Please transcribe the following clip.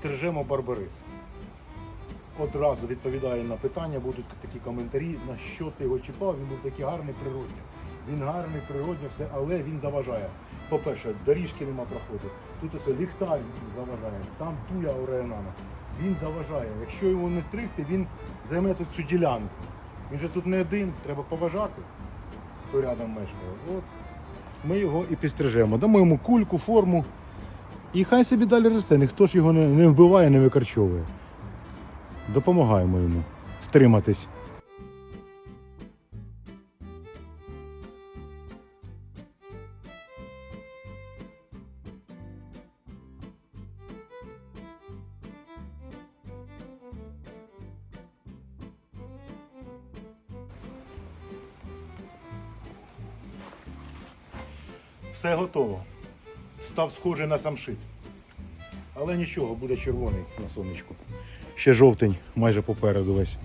стрижемо барбарис. Одразу відповідає на питання, будуть такі коментарі, на що ти його чіпав, він був такий гарний природньо. Він гарний, природньо, все, але він заважає. По-перше, доріжки нема проходу. Тут ось ліхтар заважає, там туя орегонана. Він заважає. Якщо його не стригти, він займе тут всю ділянку. Він же тут не один, треба поважати, хто рядом мешкає. От ми його і підстрижемо. Дамо йому кульку, форму. І хай собі далі росте, ніхто ж його не, не вбиває, не викорчовує. Допомагаємо йому стриматись. Все готово. Став схожий на самшит. Але нічого, буде червоний на сонечку. Ще жовтень майже попереду весь.